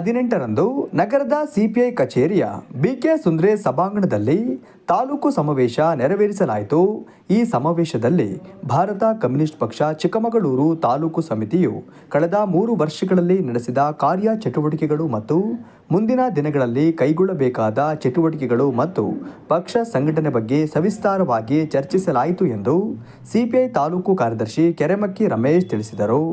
ಹದಿನೆಂಟರಂದು ನಗರದ ಸಿಪಿಐ ಕಚೇರಿಯ ಬಿಕೆ ಸುಂದ್ರೆ ಸಭಾಂಗಣದಲ್ಲಿ ತಾಲೂಕು ಸಮಾವೇಶ ನೆರವೇರಿಸಲಾಯಿತು. ಈ ಸಮಾವೇಶದಲ್ಲಿ ಭಾರತ ಕಮ್ಯುನಿಸ್ಟ್ ಪಕ್ಷ ಚಿಕ್ಕಮಗಳೂರು ತಾಲೂಕು ಸಮಿತಿಯು ಕಳೆದ ಮೂರು ವರ್ಷಗಳಲ್ಲಿ ನಡೆಸಿದ ಕಾರ್ಯ ಚಟುವಟಿಕೆಗಳು ಮತ್ತು ಮುಂದಿನ ದಿನಗಳಲ್ಲಿ ಕೈಗೊಳ್ಳಬೇಕಾದ ಚಟುವಟಿಕೆಗಳು ಮತ್ತು ಪಕ್ಷ ಸಂಘಟನೆ ಬಗ್ಗೆ ಸವಿಸ್ತಾರವಾಗಿ ಚರ್ಚಿಸಲಾಯಿತು ಎಂದು ಸಿಪಿಐ ತಾಲೂಕು ಕಾರ್ಯದರ್ಶಿ ಕೆರೆಮಕ್ಕಿ ರಮೇಶ್ ತಿಳಿಸಿದರು.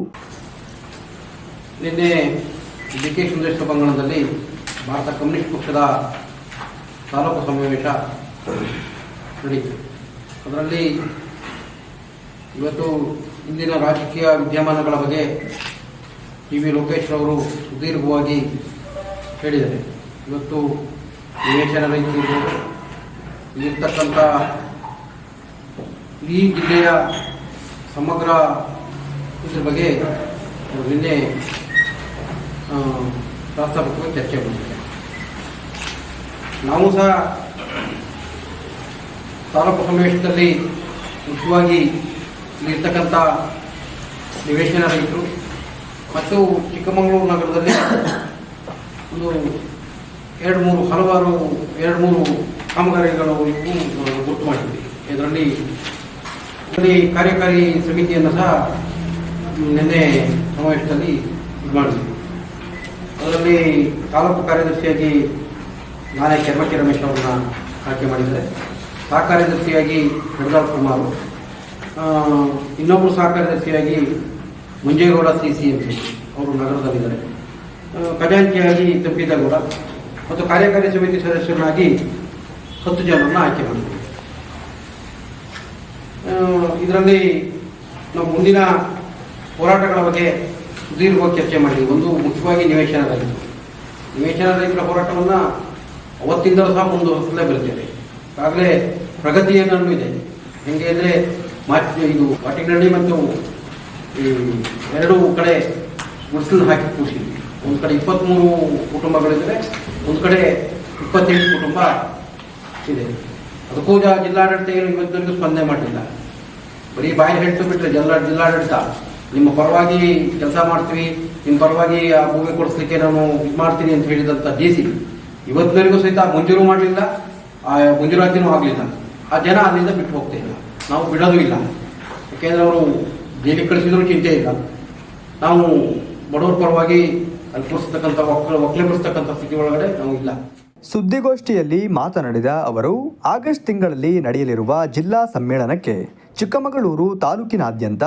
ಡಿ ಕೆ ಸಭಾಂಗಣದಲ್ಲಿ ಭಾರತ ಕಮ್ಯುನಿಸ್ಟ್ ಪಕ್ಷದ ತಾಲೂಕು ಸಮಾವೇಶ ನಡೆಯಿತು ಅದರಲ್ಲಿ ಇವತ್ತು ಇಂದಿನ ರಾಜಕೀಯ ವಿದ್ಯಮಾನಗಳ ಬಗ್ಗೆ ಟಿ ವಿ ಲೋಕೇಶ್ ಅವರು ಸುದೀರ್ಘವಾಗಿ ಹೇಳಿದ್ದಾರೆ. ಇವತ್ತು ನಿವೇಶನ ರೈತರು ಇಲ್ಲಿರ್ತಕ್ಕಂಥ ಈ ಜಿಲ್ಲೆಯ ಸಮಗ್ರ ಇದ್ರ ಬಗ್ಗೆ ನಿನ್ನೆ ಪ್ರಾಸ್ತಾವಿಕವಾಗಿ ಚರ್ಚೆ ಮಾಡಿದ್ದಾರೆ ನಾವು ಸಹ ತಾಲೂಕು ಸಮಾವೇಶದಲ್ಲಿ ಮುಖ್ಯವಾಗಿ ಇಲ್ಲಿರ್ತಕ್ಕಂಥ ನಿವೇಶನ ರೈತರು ಮತ್ತು ಚಿಕ್ಕಮಗಳೂರು ನಗರದಲ್ಲಿ ಒಂದು ಎರಡು ಮೂರು ಹಲವಾರು, ಎರಡು ಮೂರು ಕಾಮಗಾರಿಗಳು ಗುರುತು ಮಾಡಿದ್ವಿ. ಇದರಲ್ಲಿ ಇದರಲ್ಲಿ ಕಾರ್ಯಕಾರಿ ಸಮಿತಿಯನ್ನು ಸಹ ನಿನ್ನೆ ಸಮಾವೇಶದಲ್ಲಿ ಇದು ಮಾಡಿದ್ವಿ. ಅದರಲ್ಲಿ ತಾಲೂಕು ಕಾರ್ಯದರ್ಶಿಯಾಗಿ ನಾನೇ ಕೆರ್ಮಕ್ಕಿ ರಮೇಶ್ ಅವರನ್ನ ಆಯ್ಕೆ ಮಾಡಿದ್ದಾರೆ ಸಹ ಕಾರ್ಯದರ್ಶಿಯಾಗಿ ಗಡದಾಳ್ ಕುಮಾರ್. ಇನ್ನೊಬ್ಬರು ಸಹ ಕಾರ್ಯದರ್ಶಿಯಾಗಿ Munjegowda C C M C ಅವರು ನಗರದಲ್ಲಿದ್ದಾರೆ. ಖಜಾಂಚಿಯಾಗಿ ತಂಪಿದಗೌಡ ಮತ್ತು ಕಾರ್ಯಕಾರಿ ಸಮಿತಿ ಸದಸ್ಯರನ್ನಾಗಿ ಹತ್ತು ಜನರನ್ನು ಆಯ್ಕೆ ಮಾಡಿದ್ದಾರೆ ಇದರಲ್ಲಿ ನಾವು ಮುಂದಿನ ಹೋರಾಟಗಳ ಬಗ್ಗೆ ಸುದೀರ್ಘವಾಗಿ ಚರ್ಚೆ ಮಾಡಿ ಒಂದು ಮುಖ್ಯವಾಗಿ ನಿವೇಶನ ರೈತರು. ನಿವೇಶನ ರೈತರ ಹೋರಾಟವನ್ನು ಅವತ್ತಿಂದಲೂ ಸಹ ಮುಂದುವರಿಸಲೇ ಬರ್ತೇವೆ ಆಗಲೇ ಪ್ರಗತಿ ಏನನ್ನು ಇದೆ ಹೆಂಗೆ ಅಂದರೆ ಇದು ವಾಟಿಗಳ್ಳಿ ಮತ್ತು, ಈ ಎರಡು ಕಡೆ ಗುಡಿಸಲು ಹಾಕಿ ಕೂರಿಸಿದ್ವಿ. ಒಂದು ಕಡೆ ಇಪ್ಪತ್ತ್ಮೂರು ಕುಟುಂಬಗಳಿದ್ರೆ ಒಂದು ಕಡೆ ಇಪ್ಪತ್ತೆಂಟು ಕುಟುಂಬ ಇದೆ. ಅದಕ್ಕೂ ಜಿಲ್ಲಾಡಳಿತ ಏನು ಇವತ್ತವರೆಗೂ ಸ್ಪಂದನೆ ಮಾಡಲಿಲ್ಲ. ಬರೀ ಬಾಯಿ ಹೇಳ್ತು ಬಿಟ್ಟರೆ ಜಿಲ್ಲಾ, ಜಿಲ್ಲಾಡಳಿತ ನಿಮ್ಮ ಪರವಾಗಿ ಕೆಲಸ ಮಾಡ್ತೀವಿ, ನಿಮ್ಮ ಪರವಾಗಿ ಆ ಭೂಮಿ ಕೊಡಿಸ್ಲಿಕ್ಕೆ ನಾನು ಇದು ಮಾಡ್ತೀನಿ ಅಂತ ಹೇಳಿದಂಥ ಡಿ ಸಿ ಇವತ್ತಿನವರೆಗೂ ಸಹಿತ ಮಂಜೂರು ಮಾಡಲಿಲ್ಲ, ಆ ಮಂಜೂರಾತಿನೂ ಆಗಲಿಲ್ಲ. ಆ ಜನ ಅಲ್ಲಿಂದ ಬಿಟ್ಟು ಹೋಗ್ತಾ ಇಲ್ಲ. ನಾವು ಬಿಡೋದು ಇಲ್ಲ. ಯಾಕೆಂದ್ರೆ ಅವರು ಜೈಲಿಗೆ ಕಳಿಸಿದ್ರು ಚಿಂತೆ ಇಲ್ಲ. ನಾವು ಬಡವರ ಪರವಾಗಿ ಅಲ್ಲಿ ಕೊಡಿಸ್ತಕ್ಕಂಥ ಒಕ್ಕಲೆ ಒಕ್ಕಲೆಪಡಿಸ್ತಕ್ಕಂಥ ಸ್ಥಿತಿ ಒಳಗಡೆ ನಾವು ಇಲ್ಲ. ಸುದ್ದಿಗೋಷ್ಠಿಯಲ್ಲಿ ಮಾತನಾಡಿದ ಅವರು, ಆಗಸ್ಟ್ ತಿಂಗಳಲ್ಲಿ ನಡೆಯಲಿರುವ ಜಿಲ್ಲಾ ಸಮ್ಮೇಳನಕ್ಕೆ ಚಿಕ್ಕಮಗಳೂರು ತಾಲೂಕಿನಾದ್ಯಂತ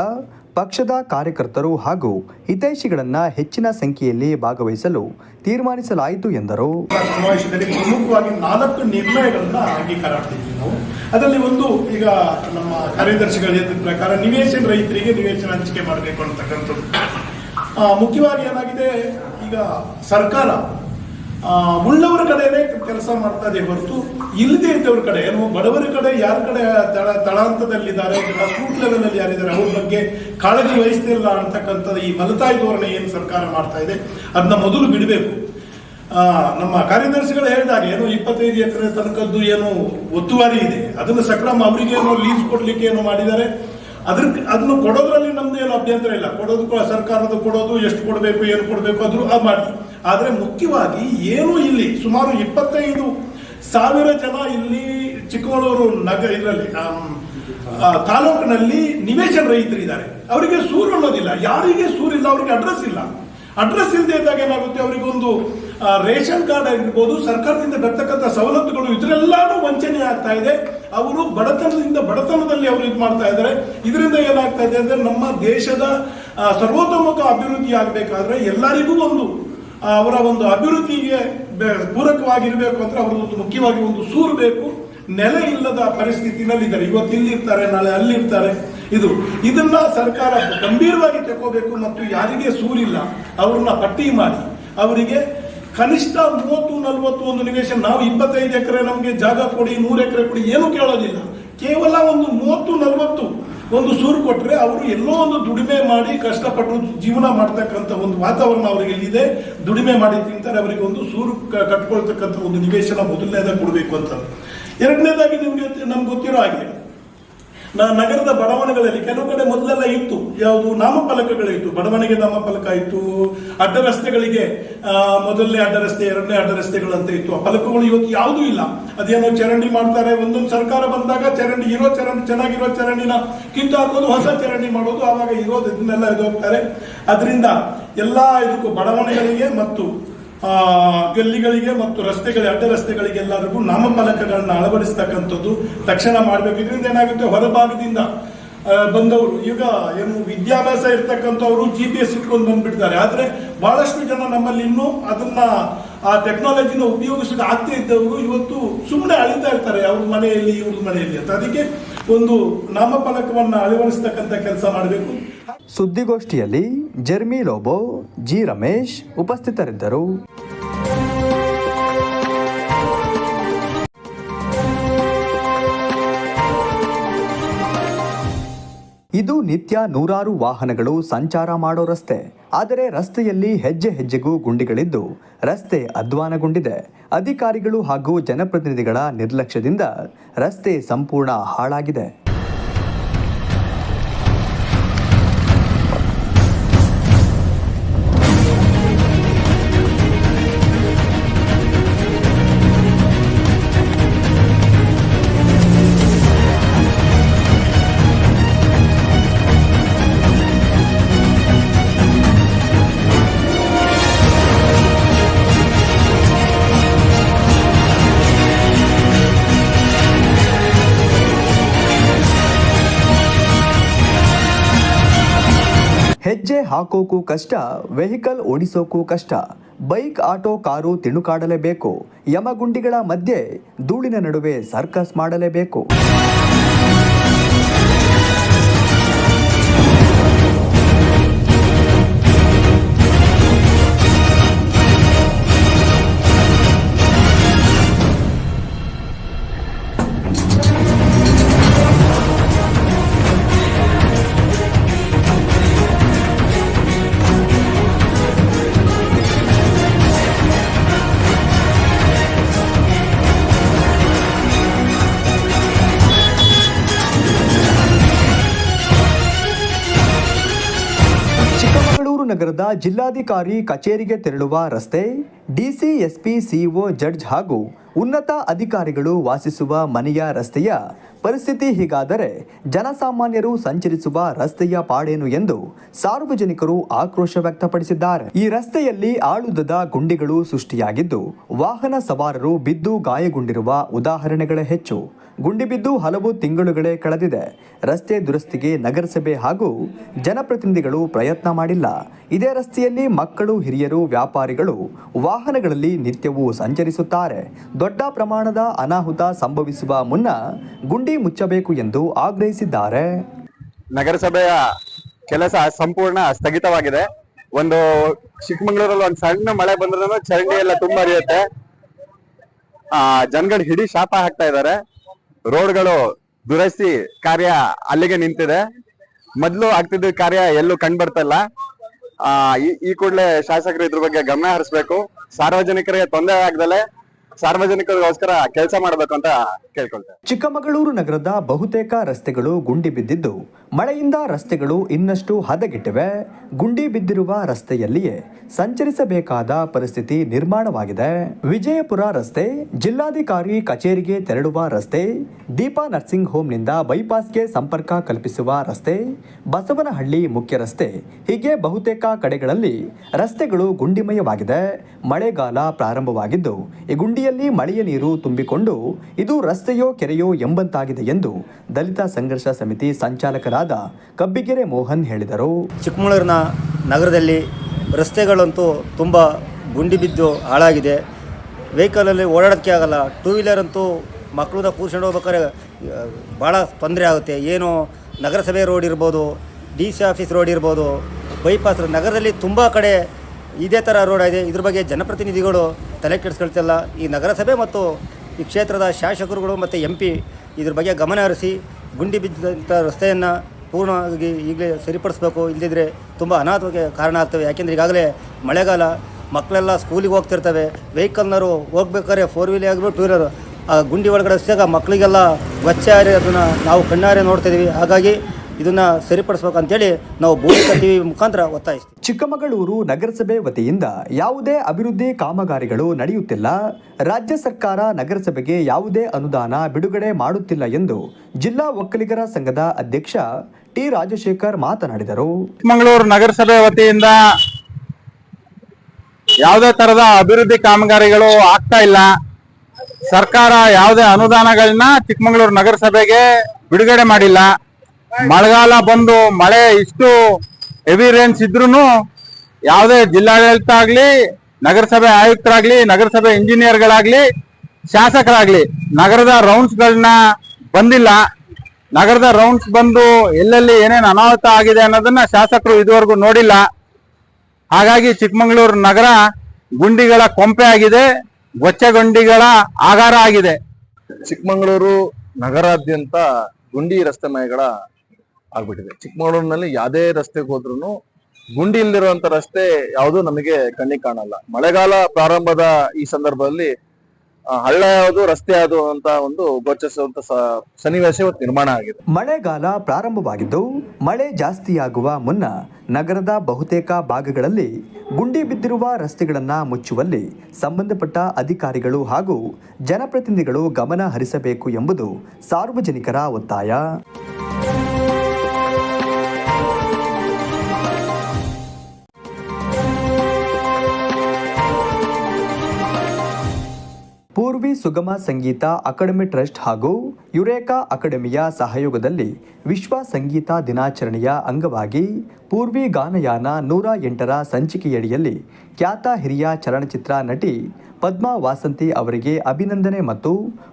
ಪಕ್ಷದ ಕಾರ್ಯಕರ್ತರು ಹಾಗೂ ಹಿತೈಷಿಗಳನ್ನು ಹೆಚ್ಚಿನ ಸಂಖ್ಯೆಯಲ್ಲಿ ಭಾಗವಹಿಸಲು ತೀರ್ಮಾನಿಸಲಾಯಿತು ಎಂದರು. ಸಮಾವೇಶದಲ್ಲಿ ಪ್ರಮುಖವಾಗಿ ನಾಲ್ಕು ನಿರ್ಣಯಗಳನ್ನ ಅಂಗೀಕಾರ ಮಾಡ್ತಿದ್ವಿ ನಾವು. ಅದರಲ್ಲಿ ಒಂದು ಈಗ ನಮ್ಮ ಕಾರ್ಯದರ್ಶಿಗಳ ಪ್ರಕಾರ ನಿವೇಶನ ರೈತರಿಗೆ ನಿವೇಶನ ಹಂಚಿಕೆ ಮಾಡಬೇಕು ಅಂತಕ್ಕಂಥದ್ದು. ಮುಖ್ಯವಾಗಿ ಏನಾಗಿದೆ, ಈಗ ಸರ್ಕಾರ ಉಳ್ಳವರ ಕಡೆನೇ ಕೆಲಸ ಮಾಡ್ತಾ ಇದೆ ಹೊರತು ಇಲ್ಲದೆ ಇದ್ದವ್ರ ಕಡೆ, ಏನು ಬಡವರ ಕಡೆ ಯಾರ ಕಡೆ ತಳ, ತಳಾಂತದಲ್ಲಿದ್ದಾರೆ ಸ್ಕೂಟ್ ಲೆವೆಲ್ ಅಲ್ಲಿ ಯಾರಿದ್ದಾರೆ, ಅವ್ರ ಬಗ್ಗೆ ಕಾಳಜಿ ವಹಿಸ್ತಿಲ್ಲ ಅಂತಕ್ಕಂಥದ್ದು ಈ ಮಲತಾಯಿ ಧೋರಣೆ ಏನು ಸರ್ಕಾರ ಮಾಡ್ತಾ ಇದೆ ಅದನ್ನ ಮೊದಲು ಬಿಡಬೇಕು. ನಮ್ಮ ಕಾರ್ಯದರ್ಶಿಗಳು ಹೇಳಿದಾಗ, ಏನು ಇಪ್ಪತ್ತೈದು ಎಕರೆ ತನಕದ್ದು ಏನು ಒತ್ತುವರಿ ಇದೆ, ಅದನ್ನು ಸಕ್ರಮ ಅವರಿಗೆ ಏನು ಲೀಸ್ ಕೊಡ್ಲಿಕ್ಕೆ ಏನೋ ಮಾಡಿದ್ದಾರೆ. ಅದ್ರ ಅದನ್ನು ಕೊಡೋದ್ರಲ್ಲಿ ನಮ್ದು ಏನು ಅಭ್ಯಂತರ ಇಲ್ಲ, ಕೊಡೋದು ಸರ್ಕಾರದ ಕೊಡೋದು, ಎಷ್ಟು ಕೊಡಬೇಕು, ಏನು ಕೊಡಬೇಕು ಅದ್ರ ಅದು ಮಾಡಿ ಆದ್ರೆ ಮುಖ್ಯವಾಗಿ ಏನು ಇಲ್ಲಿ, ಸುಮಾರು ಇಪ್ಪತ್ತೈದು ಸಾವಿರ ಜನ ಇಲ್ಲಿ ಚಿಕ್ಕಮಗಳೂರು ನಗರ ಇದರಲ್ಲಿ ತಾಲೂಕಿನಲ್ಲಿ ನಿವೇಶನ ರೈತರಿದ್ದಾರೆ. ಅವರಿಗೆ ಸೂರು ಅನ್ನೋದಿಲ್ಲ. ಯಾರಿಗೆ ಸೂರಿಲ್ಲ, ಅವರಿಗೆ ಅಡ್ರೆಸ್ ಇಲ್ಲ. ಅಡ್ರೆಸ್ ಇಲ್ಲದೆ ಇದ್ದಾಗ ಏನಾಗುತ್ತೆ? ಅವರಿಗೆ ಒಂದು ರೇಷನ್ ಕಾರ್ಡ್ ಆಗಿರ್ಬೋದು, ಸರ್ಕಾರದಿಂದ ಬರ್ತಕ್ಕಂಥ ಸವಲತ್ತುಗಳು, ಇದರೆಲ್ಲಾನು ವಂಚನೆ ಆಗ್ತಾ ಇದೆ. ಅವರು ಬಡತನದಿಂದ, ಬಡತನದಲ್ಲಿ ಅವರು ಇದು ಮಾಡ್ತಾ ಇದ್ದಾರೆ. ಇದರಿಂದ ಏನಾಗ್ತಾ ಇದೆ ಅಂದ್ರೆ ನಮ್ಮ ದೇಶದ ಸರ್ವೋತ್ತಮಕ ಅಭಿವೃದ್ಧಿ ಆಗಬೇಕಾದ್ರೆ ಎಲ್ಲರಿಗೂ ಒಂದು ಅವರ ಒಂದು ಅಭಿವೃದ್ಧಿಗೆ ಪೂರಕವಾಗಿರಬೇಕು ಅಂದ್ರೆ ಒಂದು ಮುಖ್ಯವಾಗಿ ಒಂದು ಸೂರು ಬೇಕು. ನೆಲೆ ಇಲ್ಲದ ಪರಿಸ್ಥಿತಿನಲ್ಲಿ ಇದ್ದಾರೆ ಇವತ್ತು ಇಲ್ಲಿರ್ತಾರೆ, ನಾಳೆ ಅಲ್ಲಿರ್ತಾರೆ. ಇದು, ಇದನ್ನ ಸರ್ಕಾರ ಗಂಭೀರವಾಗಿ ತಗೋಬೇಕು ಮತ್ತು ಯಾರಿಗೆ ಸೂರಿಲ್ಲ, ಅವ್ರನ್ನ ಪಟ್ಟಿ ಮಾಡಿ. ಅವರಿಗೆ ಕನಿಷ್ಠ ಮೂವತ್ತು ನಲವತ್ತು ಒಂದು ನಿವೇಶನ, ನಾವು ಇಪ್ಪತ್ತೈದು ಎಕರೆ ನಮಗೆ ಜಾಗ ಕೊಡಿ, ನೂರು ಎಕರೆ ಕೊಡಿ, ಏನು ಕೇಳೋದಿಲ್ಲ. ಕೇವಲ ಒಂದು ಮೂವತ್ತು, ನಲವತ್ತು ಒಂದು ಸೂರು ಕೊಟ್ಟರೆ ಅವರು ಎಲ್ಲೋ ಒಂದು ದುಡಿಮೆ ಮಾಡಿ ಕಷ್ಟಪಟ್ಟು ಜೀವನ ಮಾಡ್ತಕ್ಕಂಥ ಒಂದು ವಾತಾವರಣ ಅವರಿಗೆ ಇಲ್ಲಿದೆ ದುಡಿಮೆ ಮಾಡಿ ತಿಂತಾರೆ, ಅವರಿಗೆ ಒಂದು ಸೂರು ಕಟ್ಕೊಳ್ತಕ್ಕಂಥ ಒಂದು ನಿವೇಶನ ಮೊದಲನೇದಾಗಿ ಕೊಡಬೇಕು ಅಂತ. ಎರಡನೇದಾಗಿ ನಿಮ್ಗೆ ನಮ್ಗೆ ಗೊತ್ತಿರೋ ಹಾಗೆ ನಗರದ ಬಡಾವಣೆಗಳಲ್ಲಿ ಕೆಲವು ಕಡೆ ಮೊದಲೆಲ್ಲ ಇತ್ತು. ಯಾವುದು ನಾಮಫಲಕಗಳಿತ್ತು. ಬಡವಣಿಗೆ ನಾಮಫಲಕ ಇತ್ತು. ಅಡ್ಡ ರಸ್ತೆಗಳಿಗೆ ಮೊದಲನೇ ಅಡ್ಡ ರಸ್ತೆ, ಎರಡನೇ ಅಡ್ಡ ರಸ್ತೆಗಳು ಅಂತ ಇತ್ತು. ಆ ಫಲಕಗಳು ಇವತ್ತು ಯಾವುದೂ ಇಲ್ಲ. ಅದೇನೋ ಚರಂಡಿ ಮಾಡ್ತಾರೆ, ಒಂದೊಂದು ಸರ್ಕಾರ ಬಂದಾಗ ಚರಂಡಿ ಇರೋ ಚರಂಡಿ, ಚೆನ್ನಾಗಿರೋ ಚರಂಡಿನ ಕಿತ್ತು ಹಾಕೋದು, ಹೊಸ ಚರಂಡಿ ಮಾಡೋದು, ಆವಾಗ ಇರೋದು ಇದನ್ನೆಲ್ಲ ಇದು ಹೋಗ್ತಾರೆ ಅದರಿಂದ ಎಲ್ಲ ಇದಕ್ಕೂ ಬಡಾವಣೆಗಳಿಗೆ ಮತ್ತು ಗಲ್ಲಿಗಳಿಗೆ ಮತ್ತು ರಸ್ತೆಗಳ, ಅಡ್ಡ ರಸ್ತೆಗಳಿಗೆ ಎಲ್ಲರಿಗೂ ನಾಮಫಲಕಗಳನ್ನ ಅಳವಡಿಸ್ತಕ್ಕಂಥದ್ದು ತಕ್ಷಣ ಮಾಡಬೇಕು. ಇದರಿಂದ ಏನಾಗುತ್ತೆ? ಹೊರಭಾಗದಿಂದ ಬಂದವರು, ಈಗ ಏನು ವಿದ್ಯಾಭ್ಯಾಸ ಇರ್ತಕ್ಕಂಥವ್ರು ಜಿ ಪಿ ಎಸ್ ಇಟ್ಕೊಂಡು ಬಂದ್ಬಿಡ್ತಾರೆ ಆದ್ರೆ ಬಹಳಷ್ಟು ಜನ ನಮ್ಮಲ್ಲಿ ಇನ್ನೂ ಅದನ್ನ, ಆ ಟೆಕ್ನಾಲಜಿನ ಉಪಯೋಗಿಸೋಕೆ ಆಗ್ತಾ ಇದ್ದವರು ಇವತ್ತು ಸುಮ್ಮನೆ ಅಳಿತಾ ಇರ್ತಾರೆ. ಅವ್ರ ಮನೆಯಲ್ಲಿ, ಇವ್ರ ಮನೆಯಲ್ಲಿ ಅಂತ. ಅದಕ್ಕೆ ಒಂದು ನಾಮಫಲಕವನ್ನು ಅಳವಡಿಸ್ತಕ್ಕಂಥ ಕೆಲಸ ಮಾಡಬೇಕು. ಸುದ್ದಿಗೋಷ್ಠಿಯಲ್ಲಿ ಜೆರ್ಮಿ ಲೋಬೋ ಜಿ ರಮೇಶ್ ಉಪಸ್ಥಿತರಿದ್ದರು. ನಿತ್ಯ ನೂರಾರು ವಾಹನಗಳು ಸಂಚಾರ ಮಾಡೋ ರಸ್ತೆ. ಆದರೆ ರಸ್ತೆಯಲ್ಲಿ ಹೆಜ್ಜೆ ಹೆಜ್ಜೆಗೂ ಗುಂಡಿಗಳಿದ್ದು, ರಸ್ತೆ ಅಧ್ವಾನಗೊಂಡಿದೆ. ಅಧಿಕಾರಿಗಳು ಹಾಗೂ ಜನಪ್ರತಿನಿಧಿಗಳ ನಿರ್ಲಕ್ಷ್ಯದಿಂದ ರಸ್ತೆ ಸಂಪೂರ್ಣ ಹಾಳಾಗಿದೆ. ಹೆಜ್ಜೆ ಹಾಕೋಕು ಕಷ್ಟ, ವೆಹಿಕಲ್ ಓಡಿಸೋಕು ಕಷ್ಟ. ಬೈಕ್, ಆಟೋ, ಕಾರು ತಿಣುಕಾಡಲೇಬೇಕು. ಯಮಗುಂಡಿಗಳ ಮಧ್ಯೆ ಧೂಳಿನ ನಡುವೆ ಸರ್ಕಸ್ ಮಾಡಲೇಬೇಕು. ನಗರದ ಜಿಲ್ಲಾಧಿಕಾರಿ ಕಚೇರಿಗೆ ತೆರಳುವ ರಸ್ತೆ, ಡಿಸಿ, ಎಸ್ಪಿ ಸಿಇಒ ಜಡ್ಜ್ ಹಾಗೂ ಉನ್ನತ ಅಧಿಕಾರಿಗಳು ವಾಸಿಸುವ ಮನೆಯ ರಸ್ತೆಯ ಪರಿಸ್ಥಿತಿ ಹೀಗಾದರೆ ಜನಸಾಮಾನ್ಯರು ಸಂಚರಿಸುವ ರಸ್ತೆಯ ಪಾಡೇನು ಎಂದು ಸಾರ್ವಜನಿಕರು ಆಕ್ರೋಶ ವ್ಯಕ್ತಪಡಿಸಿದ್ದಾರೆ. ಈ ರಸ್ತೆಯಲ್ಲಿ ಆಳುದದ ಗುಂಡಿಗಳು ಸೃಷ್ಟಿಯಾಗಿದ್ದು, ವಾಹನ ಸವಾರರು ಬಿದ್ದು ಗಾಯಗೊಂಡಿರುವ ಉದಾಹರಣೆಗಳೇ ಹೆಚ್ಚು. ಗುಂಡಿ ಬಿದ್ದು ಹಲವು ತಿಂಗಳುಗಳೇ ಕಳೆದಿದೆ. ರಸ್ತೆ ದುರಸ್ತಿಗೆ ನಗರಸಭೆ ಹಾಗೂ ಜನಪ್ರತಿನಿಧಿಗಳು ಪ್ರಯತ್ನ ಮಾಡಿಲ್ಲ. ಇದೇ ರಸ್ತೆಯಲ್ಲಿ ಮಕ್ಕಳು, ಹಿರಿಯರು, ವ್ಯಾಪಾರಿಗಳು ವಾಹನಗಳಲ್ಲಿ ನಿತ್ಯವೂ ಸಂಚರಿಸುತ್ತಾರೆ. ದೊಡ್ಡ ಪ್ರಮಾಣದ ಅನಾಹುತ ಸಂಭವಿಸುವ ಮುನ್ನ ಗುಂಡಿ ಮುಚ್ಚಬೇಕು ಎಂದು ಆಗ್ರಹಿಸಿದ್ದಾರೆ. ನಗರಸಭೆಯ ಕೆಲಸ ಸಂಪೂರ್ಣ ಸ್ಥಗಿತವಾಗಿದೆ. ಒಂದು ಚಿಕ್ಕಮಂಗ್ಳೂರಲ್ಲಿ ಒಂದು ಸಣ್ಣ ಮಳೆ ಬಂದ್ರೂ ಚರಂಡಿ ಎಲ್ಲ ತುಂಬಾ ಹರಿಯುತ್ತೆ. ಆ, ಜನಗಳು ಹಿಡಿ ಶಾಪ ಹಾಕ್ತಾ ಇದ್ದಾರೆ. ರೋಡ್ಗಳು ದುರಸ್ತಿ ಕಾರ್ಯ ಅಲ್ಲಿಗೆ ನಿಂತಿದೆ. ಮೊದಲು ಆಗ್ತಿದ್ದ ಕಾರ್ಯ ಎಲ್ಲೂ ಕಂಡು ಬರ್ತಾ ಇಲ್ಲ. ಆ, ಈ- ಕೂಡಲೇ ಶಾಸಕರು ಇದ್ರ ಬಗ್ಗೆ ಗಮನ ಹರಿಸ್ಬೇಕು. ಸಾರ್ವಜನಿಕರಿಗೆ ತೊಂದರೆ ಆಗ್ದಲೆ ಸಾರ್ವಜನಿಕರಿಗೋಸ್ಕರ ಕೆಲಸ ಮಾಡ್ಬೇಕು ಅಂತ ಕೇಳ್ಕೊಳ್ತೇವೆ ಚಿಕ್ಕಮಗಳೂರು ನಗರದ ಬಹುತೇಕ ರಸ್ತೆಗಳು ಗುಂಡಿ ಬಿದ್ದಿದ್ದು, ಮಳೆಯಿಂದ ರಸ್ತೆಗಳು ಇನ್ನಷ್ಟು ಹದಗೆಟ್ಟಿವೆ. ಗುಂಡಿ ಬಿದ್ದಿರುವ ರಸ್ತೆಯಲ್ಲಿಯೇ ಸಂಚರಿಸಬೇಕಾದ ಪರಿಸ್ಥಿತಿ ನಿರ್ಮಾಣವಾಗಿದೆ. ವಿಜಯಪುರ ರಸ್ತೆ, ಜಿಲ್ಲಾಧಿಕಾರಿ ಕಚೇರಿಗೆ ತೆರಳುವ ರಸ್ತೆ, ದೀಪಾ ನರ್ಸಿಂಗ್ ಹೋಮ್ನಿಂದ ಬೈಪಾಸ್ಗೆ ಸಂಪರ್ಕ ಕಲ್ಪಿಸುವ ರಸ್ತೆ, ಬಸವನಹಳ್ಳಿ ಮುಖ್ಯ ರಸ್ತೆ, ಹೀಗೆ ಬಹುತೇಕ ಕಡೆಗಳಲ್ಲಿ ರಸ್ತೆಗಳು ಗುಂಡಿಮಯವಾಗಿದೆ. ಮಳೆಗಾಲ ಪ್ರಾರಂಭವಾಗಿದ್ದು, ಈ ಗುಂಡಿಯಲ್ಲಿ ಮಳೆಯ ನೀರು ತುಂಬಿಕೊಂಡು ಇದು ರಸ್ತೆಯೋ ಕೆರೆಯೋ ಎಂಬಂತಾಗಿದೆ ಎಂದು ದಲಿತ ಸಂಘರ್ಷ ಸಮಿತಿ ಸಂಚಾಲಕರಾದ ಕಬ್ಬಿಗೆರೆ ಮೋಹನ್ ಹೇಳಿದರು. ಚಿಕ್ಕಮಗಳೂರಿನ ನಗರದಲ್ಲಿ ರಸ್ತೆಗಳಂತೂ ತುಂಬ ಗುಂಡಿ ಬಿದ್ದು ಹಾಳಾಗಿದೆ. ವೆಹಿಕಲಲ್ಲಿ ಓಡಾಡೋಕ್ಕೆ ಆಗಲ್ಲ. ಟೂ ವೀಲರ್ ಅಂತೂ ಮಕ್ಕಳನ್ನ ಕೂರ್ಸ್ಕೊಂಡು ಹೋಗ್ಬೇಕಾದ್ರೆ ಭಾಳ ತೊಂದರೆ ಆಗುತ್ತೆ. ಏನು ನಗರಸಭೆ ರೋಡ್ ಇರ್ಬೋದು, ಡಿ ಸಿ ಆಫೀಸ್ ರೋಡ್ ಇರ್ಬೋದು, ಬೈಪಾಸ್. ನಗರದಲ್ಲಿ ತುಂಬ ಕಡೆ ಇದೇ ಥರ ರೋಡ್ ಇದೆ ಇದ್ರ ಬಗ್ಗೆ ಜನಪ್ರತಿನಿಧಿಗಳು ತಲೆ ಕೆಡಿಸ್ಕೊಳ್ತಿಲ್ಲ. ಈ ನಗರಸಭೆ ಮತ್ತು ಈ ಕ್ಷೇತ್ರದ ಶಾಸಕರುಗಳು ಮತ್ತು ಎಂ ಪಿ ಇದ್ರ ಬಗ್ಗೆ ಗಮನ ಹರಿಸಿ, ಗುಂಡಿ ಬಿದ್ದಂಥ ರಸ್ತೆಯನ್ನು ಪೂರ್ಣವಾಗಿ ಈಗಲೇ ಸರಿಪಡಿಸ್ಬೇಕು ಇಲ್ಲದಿದ್ದರೆ ತುಂಬ ಅನಾಥಕ್ಕೆ ಕಾರಣ ಆಗ್ತವೆ. ಯಾಕೆಂದರೆ ಈಗಾಗಲೇ ಮಳೆಗಾಲ, ಮಕ್ಕಳೆಲ್ಲ ಸ್ಕೂಲಿಗೆ ಹೋಗ್ತಿರ್ತವೆ. ವೆಹಿಕಲ್ನವರು ಹೋಗ್ಬೇಕಾದ್ರೆ ಫೋರ್ ವೀಲರ್ ಆಗಿರ್ಬೋದು ಟೂ ವೀಲರ್ ಆ ಗುಂಡಿ ಒಳಗಡೆ ಸಿಗಾಗ ಮಕ್ಕಳಿಗೆಲ್ಲ ಗೊಚ್ಚಾರಿ ಅದನ್ನು ನಾವು ಕಣ್ಣಾರೆ ನೋಡ್ತಿದ್ದೀವಿ ಹಾಗಾಗಿ ಇದನ್ನು ಸರಿಪಡಿಸ್ಬೇಕಂತೇಳಿ ನಾವು ಭೂಮಿ ಕಟ್ಟಿ ಮುಖಾಂತರ ಒತ್ತಾಯಿಸ್ತೀವಿ. ಚಿಕ್ಕಮಗಳೂರು ನಗರಸಭೆ ವತಿಯಿಂದ ಯಾವುದೇ ಅಭಿವೃದ್ಧಿ ಕಾಮಗಾರಿಗಳು ನಡೆಯುತ್ತಿಲ್ಲ. ರಾಜ್ಯ ಸರ್ಕಾರ ನಗರಸಭೆಗೆ ಯಾವುದೇ ಅನುದಾನ ಬಿಡುಗಡೆ ಮಾಡುತ್ತಿಲ್ಲ ಎಂದು ಜಿಲ್ಲಾ ಒಕ್ಕಲಿಗರ ಸಂಘದ ಅಧ್ಯಕ್ಷ ಟಿ ರಾಜಶೇಖರ್ ಮಾತನಾಡಿದರು. ಚಿಕ್ಕಮಗಳೂರು ನಗರಸಭೆ ವತಿಯಿಂದ ಯಾವುದೇ ತರದ ಅಭಿವೃದ್ಧಿ ಕಾಮಗಾರಿಗಳು ಆಗ್ತಾ ಇಲ್ಲ. ಸರ್ಕಾರ ಯಾವುದೇ ಅನುದಾನಗಳನ್ನ ಚಿಕ್ಕಮಗಳೂರು ನಗರಸಭೆಗೆ ಬಿಡುಗಡೆ ಮಾಡಿಲ್ಲ. ಮಳೆಗಾಲ ಬಂದು ಮಳೆ ಇಷ್ಟು ಹೆವಿ ರೇನ್ಸ್ ಇದ್ರೂ ಯಾವುದೇ ಜಿಲ್ಲಾಡಳಿತ ಆಗ್ಲಿ, ನಗರಸಭೆ ಆಯುಕ್ತರಾಗ್ಲಿ, ನಗರಸಭೆ ಇಂಜಿನಿಯರ್ಗಳಾಗ್ಲಿ ಶಾಸಕರಾಗ್ಲಿ, ನಗರದ ರೌಂಡ್ಸ್ಗಳನ್ನ ಬಂದಿಲ್ಲ. ನಗರದ ರೌಂಡ್ಸ್ ಬಂದು ಎಲ್ಲೆಲ್ಲಿ ಏನೇನು ಅನಾಹುತ ಆಗಿದೆ ಅನ್ನೋದನ್ನ ಶಾಸಕರು ಇದುವರೆಗೂ ನೋಡಿಲ್ಲ. ಹಾಗಾಗಿ ಚಿಕ್ಕಮಗಳೂರು ನಗರ ಗುಂಡಿಗಳ ಕೊಂಪೆ ಆಗಿದೆ ಗೊಚ್ಚೆ ಗುಂಡಿಗಳ ಆಗಾರ ಆಗಿದೆ. ಚಿಕ್ಕಮಗಳೂರು ನಗರಾದ್ಯಂತ ಗುಂಡಿ ರಸ್ತೆ ಮಯಗಳ ಆಗ್ಬಿಟ್ಟಿದೆ. ಚಿಕ್ಕಮಗಳೂರಿನಲ್ಲಿ ಯಾವುದೇ ರಸ್ತೆಗೆ ಹೋದ್ರು ಗುಂಡಿ ಇಲ್ದಿರುವಂತ ರಸ್ತೆ ಯಾವುದು ನಮಗೆ ಕಣ್ಣಿಗೆ ಕಾಣಲ್ಲ. ಮಳೆಗಾಲ ಪ್ರಾರಂಭದ ಈ ಸಂದರ್ಭದಲ್ಲಿ ಹಳ್ಳ ಯಾವುದು, ರಸ್ತೆ ಯಾವುದು ಅಂತ ಒಂದು ಗೋಚರಿಸುವಂತ ಸನ್ನಿವೇಶ ನಿರ್ಮಾಣ ಆಗಿದೆ. ಮಳೆಗಾಲ ಪ್ರಾರಂಭವಾಗಿದ್ದು, ಮಳೆ ಜಾಸ್ತಿಯಾಗುವ ಮುನ್ನ ನಗರದ ಬಹುತೇಕ ಭಾಗಗಳಲ್ಲಿ ಗುಂಡಿ ಬಿದ್ದಿರುವ ರಸ್ತೆಗಳನ್ನು ಮುಚ್ಚುವಲ್ಲಿ ಸಂಬಂಧಪಟ್ಟ ಅಧಿಕಾರಿಗಳು ಹಾಗೂ ಜನಪ್ರತಿನಿಧಿಗಳು ಗಮನ ಹರಿಸಬೇಕು ಎಂಬುದು ಸಾರ್ವಜನಿಕರ ಒತ್ತಾಯ. ಪೂರ್ವಿ ಸುಗಮ ಸಂಗೀತ ಅಕಾಡೆಮಿ ಟ್ರಸ್ಟ್ ಹಾಗೂ ಯುರೇಕಾ ಅಕಾಡೆಮಿಯ ಸಹಯೋಗದಲ್ಲಿ ವಿಶ್ವ ಸಂಗೀತ ದಿನಾಚರಣೆಯ ಅಂಗವಾಗಿ ಪೂರ್ವಿ ಗಾನಯಾನ ನೂರ ಎಂಟರ ಸಂಚಿಕೆಯಡಿಯಲ್ಲಿ ಖ್ಯಾತ ಹಿರಿಯ ಚಲನಚಿತ್ರ ನಟಿ ಪದ್ಮಾ ವಾಸಂತಿ ಅವರಿಗೆ ಅಭಿನಂದನೆ ಮತ್ತು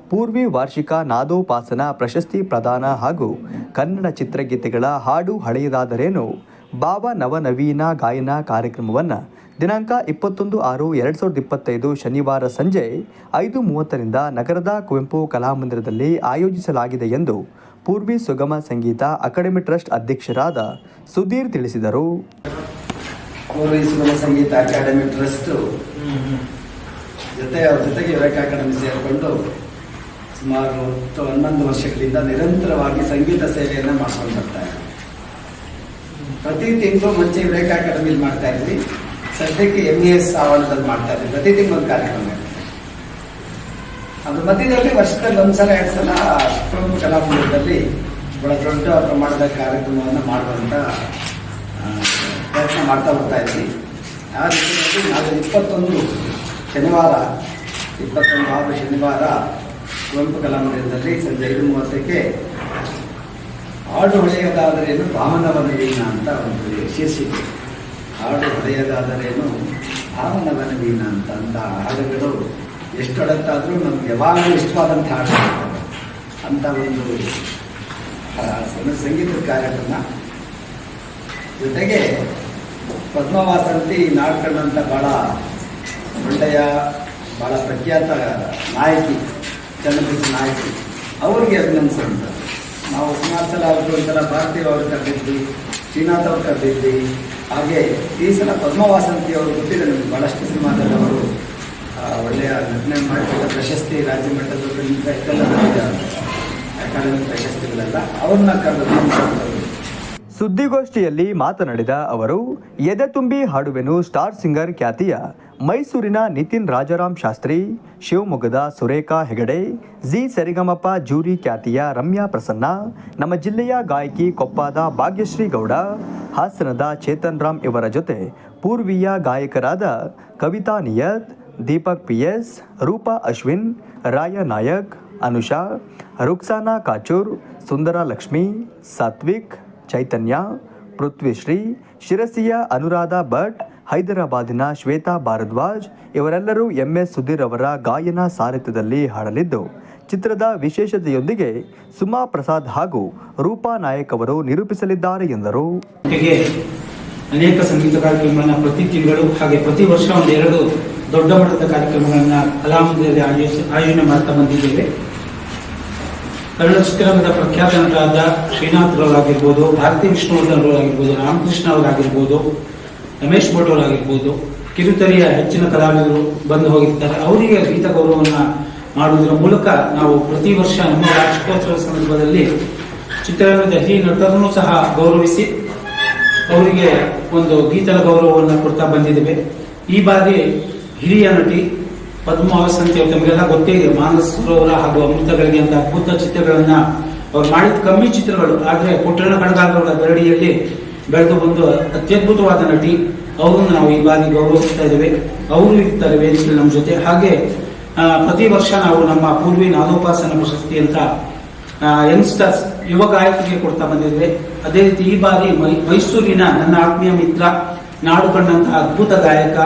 ಪೂರ್ವಿ ವಾರ್ಷಿಕ ನಾದೋಪಾಸನ ಪ್ರಶಸ್ತಿ ಪ್ರದಾನ ಹಾಗೂ ಕನ್ನಡ ಚಿತ್ರಗೀತೆಗಳ ಹಾಡು ಹಳೆಯದಾದರೇನು ಬಾಬಾ ನವನವೀನ ಗಾಯನ ಕಾರ್ಯಕ್ರಮವನ್ನು ದಿನಾಂಕ ಇಪ್ಪತ್ತೊಂದು ಆರು ಎರಡು ಸಾವಿರದ ಇಪ್ಪತ್ತೈದು ಶನಿವಾರ ಸಂಜೆ ಐದು ಮೂವತ್ತರಿಂದ ನಗರದ ಕುವೆಂಪು ಕಲಾಮಂದಿರದಲ್ಲಿ ಆಯೋಜಿಸಲಾಗಿದೆ ಎಂದು ಪೂರ್ವಿ ಸುಗಮ ಸಂಗೀತ ಅಕಾಡೆಮಿ ಟ್ರಸ್ಟ್ ಅಧ್ಯಕ್ಷರಾದ ಸುಧೀರ್ ತಿಳಿಸಿದರು. ಪೂರ್ವಿ ಸುಗಮ ಸಂಗೀತ ಅಕಾಡೆಮಿ ಟ್ರಸ್ಟ್ ಜೊತೆ ಜೊತೆಗೆ ಅಕಾಡೆಮಿ ಸೇರಿಕೊಂಡು ಸುಮಾರು ಹತ್ತು ಹನ್ನೊಂದು ವರ್ಷಗಳಿಂದ ನಿರಂತರವಾಗಿ ಸಂಗೀತ ಸೇವೆಯನ್ನು ಮಾಡ್ಕೊಂಡು ಬರ್ತಾ ಇದ್ದೀವಿ ಪ್ರತಿ ತಿಂಗಳು ಮುಂಚೆ ವಿವೇಕ ಅಕಾಡೆಮಿಲಿ ಮಾಡ್ತಾ ಇದ್ವಿ. ಸದ್ಯಕ್ಕೆ ಎಂ ಇ ಎಸ್ ಆವರಣದಲ್ಲಿ ಮಾಡ್ತಾ ಇದ್ದೀವಿ ಪ್ರತಿ ತಿಂಗಳು ಒಂದು ಕಾರ್ಯಕ್ರಮ ಅದು ಅದ್ರ ಮಧ್ಯದಲ್ಲಿ ವರ್ಷದಲ್ಲಿ ಒಂದ್ಸಲ ಎರಡು ಸಲ ಪ್ರಮುಖ ಕಲಾಮಂದಿರದಲ್ಲಿ ಬಹಳ ದೊಡ್ಡ ಪ್ರಮಾಣದ ಕಾರ್ಯಕ್ರಮವನ್ನು ಮಾಡುವಂತ ಆ, ಪ್ರಯತ್ನ ಮಾಡ್ತಾ ಬರ್ತಾ ಇದ್ವಿ ಆ ರೀತಿಯಲ್ಲಿ ನಾವು ಇಪ್ಪತ್ತೊಂದು ಶನಿವಾರ ಇಪ್ಪತ್ತೊಂದು ಆರು ಶನಿವಾರ ಕುವೆಂಪು ಕಲಾಮಂದಿರದಲ್ಲಿ ಸಂಜೆ ಐದು ಮೂವತ್ತಕ್ಕೆ ಆಡು ಹೊಳೆಯದಾದರೇನು ಭಾವನವನ ಅಂತ ಒಂದು ಶೀರ್ಷಿಕೆ. ಹಾಡು ಹೊಳೆಯದಾದರೇನು ಭಾವನವನ ಅಂತ ಅಂತ ಹಾಡುಗಳು ಎಷ್ಟು ಅಡತ್ತಾದರೂ ನಮ್ಗೆ ಯಾವಾಗಲೂ ಇಷ್ಟವಾದಂಥ ಹಾಡುಗಳು ಅಂತ ಒಂದು ಆ, ಸಂ- ಸಂಗೀತದ ಕಾರ್ಯಕ್ರಮ. ಜೊತೆಗೆ ಪದ್ಮವಾಸಂತಿ ನಾಡ್ಕಂಡಂಥ ಭಾಳ ಒಳ್ಳೆಯ ಭಾಳ ಪ್ರಖ್ಯಾತ ನಾಯಕಿ ಚಲನಚಿತ್ರ ನಾಯಕಿ. ಅವ್ರಿಗೆ ಅಭಿನಂದಿಸುವಂಥದ್ದು ನಾವು ಸುಮಾರು ಸಲ ಅವ್ರಿಗೆ ಒಂದ್ಸಲ ಭಾರತೀಯ ಅವ್ರು ಕರೆದಿದ್ವಿ ಶ್ರೀನಾಥ್ ಅವ್ರು ಕರೆದಿದ್ವಿ. ಹಾಗೆ ಈ ಸಲ ಪದ್ಮವಾಸಂತಿ ಅವರು ಗೊತ್ತಿದೆ ನಮಗೆ ಬಹಳಷ್ಟು ಸಿನಿಮಾದಲ್ಲಿ ಅವರು ಒಳ್ಳೆಯ ನಟನೆ ಮಾಡಿದ ಪ್ರಶಸ್ತಿ ರಾಜ್ಯ ಮಟ್ಟದ ಫಿಲ್ಮ್ ಫೆಸ್ಟ್ ಎಲ್ಲ ಬಂದಿದ್ದಾರೆ ಅಕಾಡೆಮಿ ಪ್ರಶಸ್ತಿಗಳೆಲ್ಲ ಅವ್ರನ್ನ ಕರೆದು ಸುದ್ದಿಗೋಷ್ಠಿಯಲ್ಲಿ ಮಾತನಾಡಿದ ಅವರು, ಎದೆ ತುಂಬಿ ಹಾಡುವೆನು ಸ್ಟಾರ್ ಸಿಂಗರ್ ಖ್ಯಾತಿಯ ಮೈಸೂರಿನ ನಿತಿನ್ ರಾಜಾರಾಮ್ ಶಾಸ್ತ್ರಿ, ಶಿವಮೊಗ್ಗದ ಸುರೇಖಾ ಹೆಗಡೆ, ಜಿ ಸರಿಗಮಪ್ಪ ಜೂರಿ ಖ್ಯಾತಿಯ ರಮ್ಯಾ ಪ್ರಸನ್ನ, ನಮ್ಮ ಜಿಲ್ಲೆಯ ಗಾಯಕಿ ಕೊಪ್ಪದ ಭಾಗ್ಯಶ್ರೀ ಗೌಡ, ಹಾಸನದ ಚೇತನ್ ರಾಮ್ ಇವರ ಜೊತೆ ಪೂರ್ವೀಯ ಗಾಯಕರಾದ ಕವಿತಾ ನಿಯತ್, ದೀಪಕ್ ಪಿ ಎಸ್ ರೂಪಾ ಅಶ್ವಿನ್, ರಾಯ ನಾಯಕ್, ಅನುಷಾ, ರುಕ್ಸಾನಾ ಕಾಚೂರ್ ಸುಂದರ ಲಕ್ಷ್ಮಿ ಸಾತ್ವಿಕ್, ಚೈತನ್ಯ, ಪೃಥ್ವಿಶ್ರೀ, ಶಿರಸಿಯ ಅನುರಾಧ ಭಟ್ ಹೈದರಾಬಾದಿನ ಶ್ವೇತಾ ಭಾರದ್ವಾಜ್ ಇವರೆಲ್ಲರೂ ಎಂ ಎಸ್ ಸುಧೀರ್ ಅವರ ಗಾಯನ ಸಾರಥ್ಯದಲ್ಲಿ ಹಾಡಲಿದ್ದು, ಚಿತ್ರದ ವಿಶೇಷತೆಯೊಂದಿಗೆ ಸುಮಾ ಪ್ರಸಾದ್ ಹಾಗೂ ರೂಪಾ ನಾಯಕ್ ಅವರು ನಿರೂಪಿಸಲಿದ್ದಾರೆ ಎಂದರು. ಅನೇಕ ಸಂಗೀತ ಕಾರ್ಯಕ್ರಮಗಳನ್ನ ಪ್ರತಿ ತಿಂಗಳು ಹಾಗೆ ಪ್ರತಿ ವರ್ಷ ಒಂದು ಎರಡು ದೊಡ್ಡ ಮಟ್ಟದ ಕಾರ್ಯಕ್ರಮಗಳನ್ನ ಕಲಾಮಂದಿರದಲ್ಲಿ ಆಯೋಜನೆ ಮಾಡ್ತಾ ಬಂದಿದ್ದೇವೆ. ಕನ್ನಡ ಚಿತ್ರರಂಗದ ಪ್ರಖ್ಯಾತ ನಟರಾದ ಶ್ರೀನಾಥ್ ಅವರಾಗಿರ್ಬೋದು ಭಾರತಿ ವಿಷ್ಣುವರ್ಧನ್ ಅವರಾಗಿರ್ಬೋದು ರಾಮಕೃಷ್ಣ ಅವರಾಗಿರ್ಬೋದು ರಮೇಶ್ ಬೋಟೋಲ್ ಆಗಿರ್ಬೋದು, ಕಿರುತೆರೆಯ ಹೆಚ್ಚಿನ ಕಲಾವಿದರು ಬಂದು ಹೋಗಿರ್ತಾರೆ. ಅವರಿಗೆ ಗೀತ ಗೌರವವನ್ನು ಮಾಡುವುದರ ಮೂಲಕ ನಾವು ಪ್ರತಿ ವರ್ಷ ನಮ್ಮ ವಾರ್ಷಿಕೋತ್ಸವ ಸಂದರ್ಭದಲ್ಲಿ ಚಿತ್ರರಂಗದ ಹಿರಿಯ ನಟರನ್ನು ಸಹ ಗೌರವಿಸಿ ಅವರಿಗೆ ಒಂದು ಗೀತದ ಗೌರವವನ್ನು ಕೊಡ್ತಾ ಬಂದಿದ್ದೇವೆ. ಈ ಬಾರಿ ಹಿರಿಯ ನಟಿ ಪದ್ಮಾವಸ್ ಅಂತ ತಮಗೆಲ್ಲ ಗೊತ್ತೇ ಇದೆ, ಮಾನಸ್ ಸರೋವರ ಹಾಗೂ ಅಮೃತಗಳಿಗೆ ಅಂತ ಅದ್ಭುತ ಚಿತ್ರಗಳನ್ನ ಅವ್ರು ಮಾಡಿದ ಕಮ್ಮಿ ಚಿತ್ರಗಳು, ಆದರೆ ಪುಟ್ಟಣ ಕಣಗಾಲರ ಬೆರಡಿಯಲ್ಲಿ ಬೆಳೆದು ಬಂದು ಅತ್ಯದ್ಭುತವಾದ ನಟಿ. ಅವರನ್ನು ನಾವು ಈ ಬಾರಿ ಗೌರವಿಸ್ತಾ ಇದ್ದೇವೆ. ಅವರು ಇರ್ತಾರೆ ವೇದಿಕೆಯಲ್ಲಿ ನಮ್ಮ ಜೊತೆ. ಹಾಗೆ ಪ್ರತಿ ವರ್ಷ ನಾವು ನಮ್ಮ ಪೂರ್ವಿ ನಾದೋಪಾಸನ ಪ್ರಶಸ್ತಿ ಅಂತ ಯಂಗ್ಸ್ಟರ್ಸ್ ಯುವ ಗಾಯಕರಿಗೆ ಕೊಡ್ತಾ ಬಂದಿದ್ದೇವೆ. ಅದೇ ರೀತಿ ಈ ಬಾರಿ ಮೈಸೂರಿನ ನನ್ನ ಆತ್ಮೀಯ ಮಿತ್ರ, ನಾಡು ಕಂಡಂತಹ ಅದ್ಭುತ ಗಾಯಕ,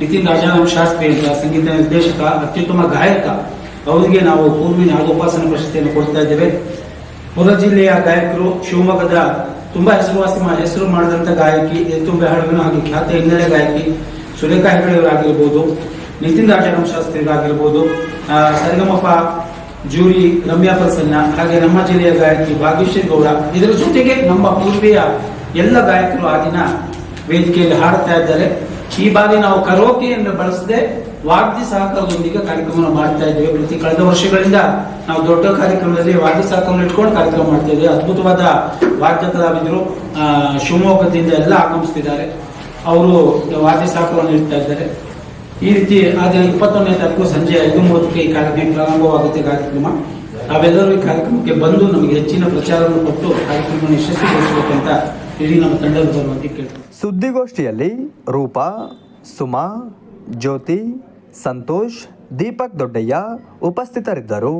ನಿತಿನ್ ರಾಜಾರಾಮ್ ಶಾಸ್ತ್ರಿ ಅಂತ ಸಂಗೀತ ನಿರ್ದೇಶಕ, ಅತ್ಯುತ್ತಮ ಗಾಯಕ. ಅವರಿಗೆ ನಾವು ಪೂರ್ವಿ ನಾದೋಪಾಸನ ಪ್ರಶಸ್ತಿಯನ್ನು ಕೊಡ್ತಾ ಇದ್ದೇವೆ. ಹೊರ ಜಿಲ್ಲೆಯ ಗಾಯಕರು ಶಿವಮೊಗ್ಗದ ತುಂಬಾ ಹೆಸರುವಾಸಿ ಹೆಸರು ಮಾಡಿದಂತ ಗಾಯಕಿ ಎತ್ತುಂಬೆ ಹಡಗನು ಹಾಗೆ ಖ್ಯಾತ ಹಿನ್ನೆಲೆ ಗಾಯಕಿ ಸುರೇಖಾ ಹೆಗಡೆಯವರಾಗಿರ್ಬೋದು ನಿತಿನ್ ರಾಜಾರಾಮ್ ಶಾಸ್ತ್ರಿಗಳಾಗಿರ್ಬೋದು ಆ, ಸರಿಗಮಪ ಜೂರಿ ರಮ್ಯಾ ಪ್ರಸನ್ನ ಹಾಗೆ ನಮ್ಮ ಜಿಲ್ಲೆಯ ಗಾಯಕಿ ಭಾಗ್ಯಶ್ರೀ ಗೌಡ ಇದರ ಜೊತೆಗೆ ನಮ್ಮ ಪೂರ್ವೆಯ ಎಲ್ಲ ಗಾಯಕರು ಆ ದಿನ ವೇದಿಕೆಯಲ್ಲಿ ಹಾಡುತ್ತಾ ಇದ್ದಾರೆ. ಈ ಬಾರಿ ನಾವು ಕರೋಕೆಯನ್ನು ಬಳಸದೆ ವಾದ್ಯ ಸಹಕಾರದೊಂದಿಗೆ ಕಾರ್ಯಕ್ರಮವನ್ನು ಮಾಡ್ತಾ ಇದ್ದೇವೆ. ಪ್ರತಿ ಕಳೆದ ವರ್ಷಗಳಿಂದ ನಾವು ದೊಡ್ಡ ಕಾರ್ಯಕ್ರಮದಲ್ಲಿ ವಾದ್ಯ ಸಹಕಾರವನ್ನು ಇಟ್ಕೊಂಡು ಕಾರ್ಯಕ್ರಮ ಮಾಡ್ತಾ ಇದ್ದೇವೆ. ಅದ್ಭುತವಾದ ವಾದ್ಯ ಕಲಾವಿದರು ಶಿವಮೊಗ್ಗದಿಂದ ಎಲ್ಲ ಆಗಮಿಸ್ತಿದ್ದಾರೆ. ಅವರು ವಾದ್ಯ ಸಹಕಾರವನ್ನು ಇಡ್ತಾ ಇದ್ದಾರೆ. ಈ ರೀತಿ ಆದರೆ ದಿನ ಇಪ್ಪತ್ತೊಂದನೇ ತಾರೀಕು ಸಂಜೆ ಐದು ಮೂವತ್ತಕ್ಕೆ ಈ ಕಾರ್ಯಕ್ರಮ ಪ್ರಾರಂಭವಾಗುತ್ತೆ ಕಾರ್ಯಕ್ರಮ. ನಾವೆಲ್ಲರೂ ಈ ಕಾರ್ಯಕ್ರಮಕ್ಕೆ ಬಂದು ನಮಗೆ ಹೆಚ್ಚಿನ ಪ್ರಚಾರವನ್ನು ಕೊಟ್ಟು ಕಾರ್ಯಕ್ರಮವನ್ನು ಯಶಸ್ವಿಗೊಳಿಸಬೇಕಂತ ಇಡೀ ನಮ್ಮ ತಂಡದ ಪರವಾಗಿ ಕೇಳ್ತೀವಿ. ಸುದ್ದಿಗೋಷ್ಠಿಯಲ್ಲಿ ರೂಪಾ, ಸುಮಾ ಜ್ಯೋತಿ ಸಂತೋಷ್ ದೀಪಕ್ ದೊಡ್ಡಯ್ಯ ಉಪಸ್ಥಿತರಿದ್ದರು.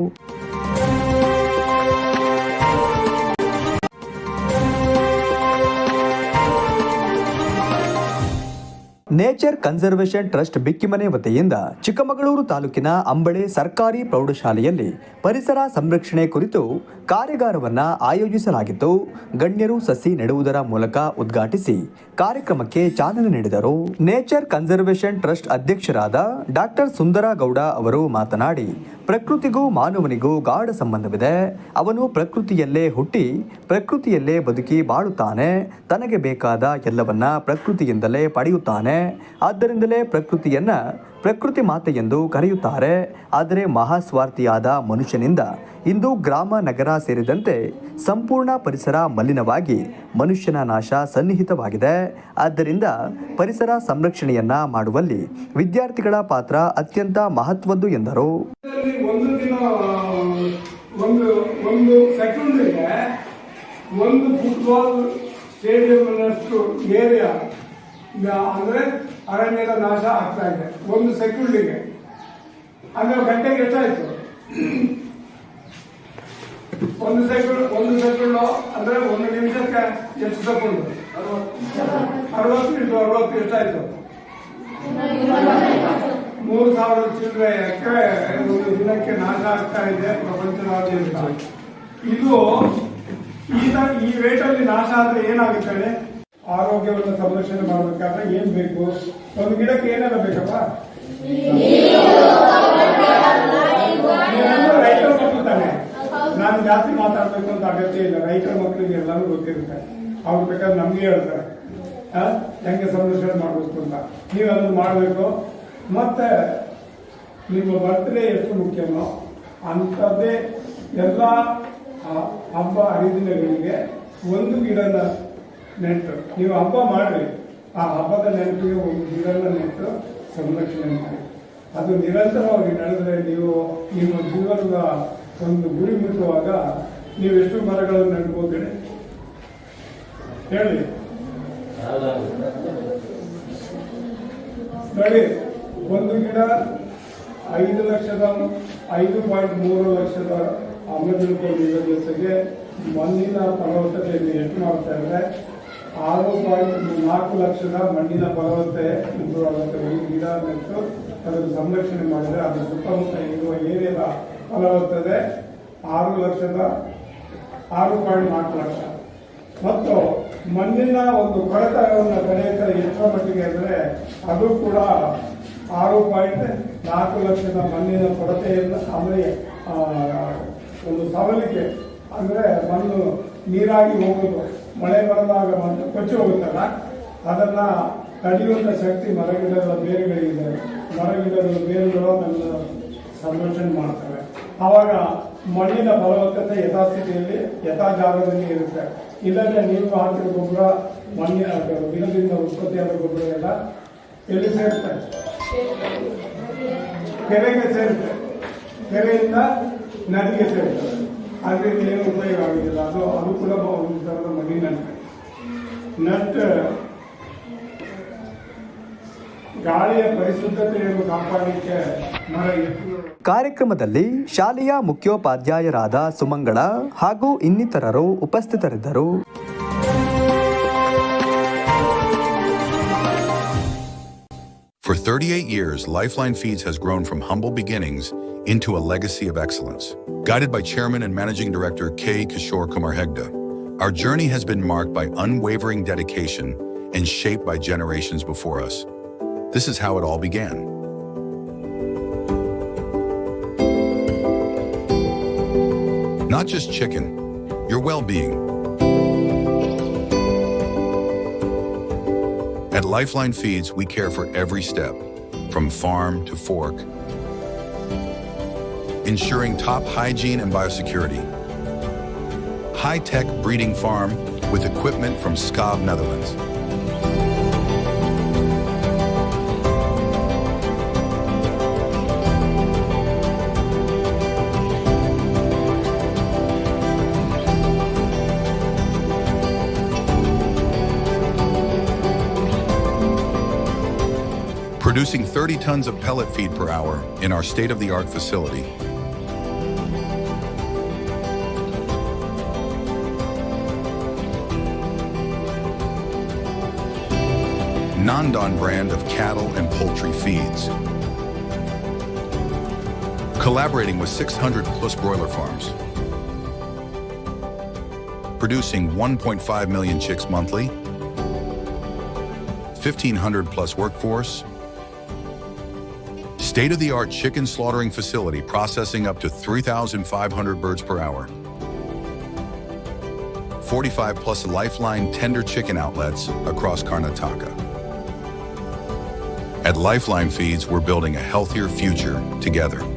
ನೇಚರ್ ಕನ್ಸರ್ವೇಷನ್ ಟ್ರಸ್ಟ್ ಬಿಕ್ಕಿಮನೆ ವತಿಯಿಂದ ಚಿಕ್ಕಮಗಳೂರು ತಾಲೂಕಿನ ಅಂಬಳೆ ಸರ್ಕಾರಿ ಪ್ರೌಢಶಾಲೆಯಲ್ಲಿ ಪರಿಸರ ಸಂರಕ್ಷಣೆ ಕುರಿತು ಕಾರ್ಯಾಗಾರವನ್ನು ಆಯೋಜಿಸಲಾಗಿತ್ತು ಗಣ್ಯರು ಸಸಿ ನೆಡುವುದರ ಮೂಲಕ ಉದ್ಘಾಟಿಸಿ ಕಾರ್ಯಕ್ರಮಕ್ಕೆ ಚಾಲನೆ ನೀಡಿದರು. ನೇಚರ್ ಕನ್ಸರ್ವೇಷನ್ ಟ್ರಸ್ಟ್ ಅಧ್ಯಕ್ಷರಾದ ಡಾಕ್ಟರ್ ಸುಂದರ ಗೌಡ ಅವರು ಮಾತನಾಡಿ, ಪ್ರಕೃತಿಗೂ ಮಾನವನಿಗೂ ಗಾಢ ಸಂಬಂಧವಿದೆ. ಅವನು ಪ್ರಕೃತಿಯಲ್ಲೇ ಹುಟ್ಟಿ, ಪ್ರಕೃತಿಯಲ್ಲೇ ಬದುಕಿ ಬಾಳುತ್ತಾನೆ. ತನಗೆ ಬೇಕಾದ ಎಲ್ಲವನ್ನ ಪ್ರಕೃತಿಯಿಂದಲೇ ಪಡೆಯುತ್ತಾನೆ. ಆದ್ದರಿಂದಲೇ ಪ್ರಕೃತಿಯನ್ನು ಪ್ರಕೃತಿ ಮಾತೆ ಎಂದು ಕರೆಯುತ್ತಾರೆ. ಆದರೆ ಮಹಾಸ್ವಾರ್ಥಿಯಾದ ಮನುಷ್ಯನಿಂದ ಇಂದು ಗ್ರಾಮ, ನಗರ ಸೇರಿದಂತೆ ಸಂಪೂರ್ಣ ಪರಿಸರ ಮಲಿನವಾಗಿ ಮನುಷ್ಯನ ನಾಶ ಸನ್ನಿಹಿತವಾಗಿದೆ. ಆದ್ದರಿಂದ ಪರಿಸರ ಸಂರಕ್ಷಣೆಯನ್ನ ಮಾಡುವಲ್ಲಿ ವಿದ್ಯಾರ್ಥಿಗಳ ಪಾತ್ರ ಅತ್ಯಂತ ಮಹತ್ವದ್ದು ಎಂದರು. ಒಂದು ಫುಟ್ಬಾಲ್ ಸ್ಟೇಡಿಯಂನಷ್ಟು ಏರಿಯಾ ಅಂದ್ರೆ ಅರಣ್ಯದ ನಾಶ ಆಗ್ತಾ ಇದೆ. ಒಂದು ಸೆಕ್ಯೂರಿಟಿಗೆ ಅಂದ್ರೆ ಗಂಟೆಗೆ ಎಷ್ಟಾಯ್ತು? ಒಂದು ಸೆಕೆಂಡ್ ಒಂದು ಸೆಕೆಂಡ್ ಅಂದ್ರೆ ಒಂದು ನಿಮಿಷಕ್ಕೆ ಎಷ್ಟು ಸೆಕೆಂಡ್ ಅರವತ್ತು ಇಂಟು ಅರವತ್ತು ಎಷ್ಟಾಯ್ತು? ಮೂರು ಸಾವಿರ ಚಿಲ್ಲರೆ ಎಕರೆ ಒಂದು ದಿನಕ್ಕೆ ನಾಶ ಆಗ್ತಾ ಇದೆ ಪ್ರಪಂಚದಾದ್ಯಂತ. ಇದು ಈ ರೇಟಲ್ಲಿ ನಾಶ ಆದ್ರೆ ಏನಾಗುತ್ತೆ? ಆರೋಗ್ಯವನ್ನು ಸಂರಕ್ಷಣೆ ಮಾಡಬೇಕಾದ್ರೆ ಏನ್ ಬೇಕು? ಒಂದು ಗಿಡಕ್ಕೆ ಏನೆಲ್ಲ ಬೇಕಪ್ಪ? ರೈತರ ಮಕ್ಕಳು ತಾನೆ. ನಾನು ಜಾಸ್ತಿ ಮಾತಾಡ್ಬೇಕು ಅಂತ ಅಗತ್ಯ ಇಲ್ಲ. ರೈತರ ಮಕ್ಕಳಿಗೆ ಎಲ್ಲರೂ ಗೊತ್ತಿರುತ್ತೆ. ಅವ್ರು ಬೇಕಾದ್ರೆ ನಮ್ಗೆ ಹೇಳ್ತಾರೆ. ಹೆಂಗೆ ಸಂರಕ್ಷಣೆ ಮಾಡಬೇಕು ಅಂತ. ನೀವು ಅದನ್ನು ಮಾಡಬೇಕು. ಮತ್ತೆ ನಿಮ್ಮ ಬರ್ತ್ಡೇ ಎಷ್ಟು ಮುಖ್ಯನೋ ಅಂಥದ್ದೇ ಎಲ್ಲ ಹಬ್ಬ ಹರಿದಿನಗಳಿಗೆ ಒಂದು ಗಿಡನ ನೆಟ್ಟು ನೀವು ಹಬ್ಬ ಮಾಡ್ರಿ. ಆ ಹಬ್ಬದ ನೆನಪಿಗೆ ಒಂದು ಗಿಡನ ನೆಟ್ಟು ಸಂರಕ್ಷಣೆ ಮಾಡಿ. ಅದು ನಿರಂತರವಾಗಿ ನಡೆದ್ರೆ ನೀವು ನಿಮ್ಮ ಜೀವನದ ಒಂದು ಗುರಿ ಮುಟ್ಟುವಾಗ ನೀವು ಎಷ್ಟು ಮರಗಳನ್ನು ನೆಡ್ಬೋದಿರಿ ಹೇಳಿ? ನೋಡಿ, ಒಂದು ಗಿಡ ಐದು ಲಕ್ಷದ, ಐದು ಪಾಯಿಂಟ್ ಮೂರು ಲಕ್ಷದ ಆಮ್ಲಜನಕ ಜೊತೆಗೆ ಮಣ್ಣಿನ ಫಲವತ್ತತೆಯನ್ನು ಎಷ್ಟು ಮಾಡ್ತಾ ಇದ್ರೆ ಆರು ಪಾಯಿಂಟ್ ನಾಲ್ಕು ಲಕ್ಷದ ಮಣ್ಣಿನ ಫಲವತ್ತತೆ ಇಂಪ್ರೂವ್ ಆಗುತ್ತೆ ಗಿಡ ನೆಟ್ಟು ಅದನ್ನು ಸಂರಕ್ಷಣೆ ಮಾಡಿದರೆ ಅದರ ಸುತ್ತಮುತ್ತ ಇರುವ ಏರಿಯಾದ ಫಲವತ್ತತೆ ಆರು ಲಕ್ಷದ ಆರು ಪಾಯಿಂಟ್ ನಾಲ್ಕು ಲಕ್ಷ. ಮತ್ತು ಮಣ್ಣಿನ ಒಂದು ಕೊಳೆತನವನ್ನು ತಡೆಯುತ್ತಾರೆ ಎಷ್ಟರ ಮಟ್ಟಿಗೆ ಅಂದರೆ ಅದು ಕೂಡ ಆರು ಪಾಯಿಂಟ್ ನಾಲ್ಕು ಲಕ್ಷದ ಮಣ್ಣಿನ ಕೊರತೆಯನ್ನು ಅಂದರೆ ಒಂದು ಸವಲಿಕೆ. ಅಂದರೆ ಮಣ್ಣು ನೀರಾಗಿ ಹೋಗುವುದು. ಮಳೆ ಬರದಾಗ ಬಂದು ಕೊಚ್ಚಿ ಹೋಗುತ್ತಲ್ಲ, ಅದನ್ನ ತಡೆಯುವಂಥ ಶಕ್ತಿ ಮರಗಿಡಗಳ ಬೇರುಗಳಿದೆ, ಮರಗಿಡಗಳ ಬೇರುಗಳು ಅದನ್ನು ಸಂರಕ್ಷಣೆ ಮಾಡ್ತವೆ. ಆವಾಗ ಮಣ್ಣಿನ ಫಲವತ್ತತೆ ಯಥಾಸ್ಥಿತಿಯಲ್ಲಿ ಯಥಾ ಜಾಗದಲ್ಲಿ ಇರುತ್ತೆ. ಇಲ್ಲದೆ ನೀರು ಹಾಕಿದ ಗೊಬ್ಬರ ಮಣ್ಣಿನ ಗಿಡದಿಂದ ಉತ್ಪತ್ತಿಯಾದ ಗೊಬ್ಬರ ಎಲ್ಲ ಎಲ್ಲಿ ಸೇರುತ್ತೆ ಕೆರೆಗೆ ಸೇರುತ್ತೆ ಕೆರೆಯಿಂದ ನದಿಗೆ ಸೇರ್ತದೆ ಅದರಿಂದ ಏನು ಉಪಯೋಗ ಆಗುದಿಲ್ಲ ಅದು ಅದು ಕೂಡ ಒಂದು ಥರದ ಮಣ್ಣಿನ ನಟ್ ಗಾಳಿಯ ಪರಿಶುದ್ಧತೆಯನ್ನು ಕಾಪಾಡಲಿಕ್ಕೆ ಮರ ಕಾರ್ಯಕ್ರಮದಲ್ಲಿ ಶಾಲೆಯ ಮುಖ್ಯೋಪಾಧ್ಯಾಯರಾದ ಸುಮಂಗಳ ಹಾಗೂ ಇನ್ನಿತರರು ಉಪಸ್ಥಿತರಿದ್ದರು. For 38 years, Lifeline Feeds has grown from humble beginnings into a legacy of excellence. Guided by Chairman and Managing Director K. Kishore Kumar Hegde, our journey has been marked by unwavering dedication and shaped by generations before us. This is how it all began. Not just chicken, your well being. At Lifeline Feeds, we care for every step, from farm to fork, ensuring top hygiene and biosecurity. High tech breeding farm with equipment from Skav, Netherlands. Producing 30 tons of pellet feed per hour in our state of the art facility. Nandon brand of cattle and poultry feeds. Collaborating with 600 plus broiler farms. Producing 1.5 million chicks monthly. 1,500 plus workforce. State of the art chicken slaughtering facility processing up to 3,500 birds per hour. 45 plus Lifeline tender chicken outlets across Karnataka. At Lifeline Feeds, we're building a healthier future together.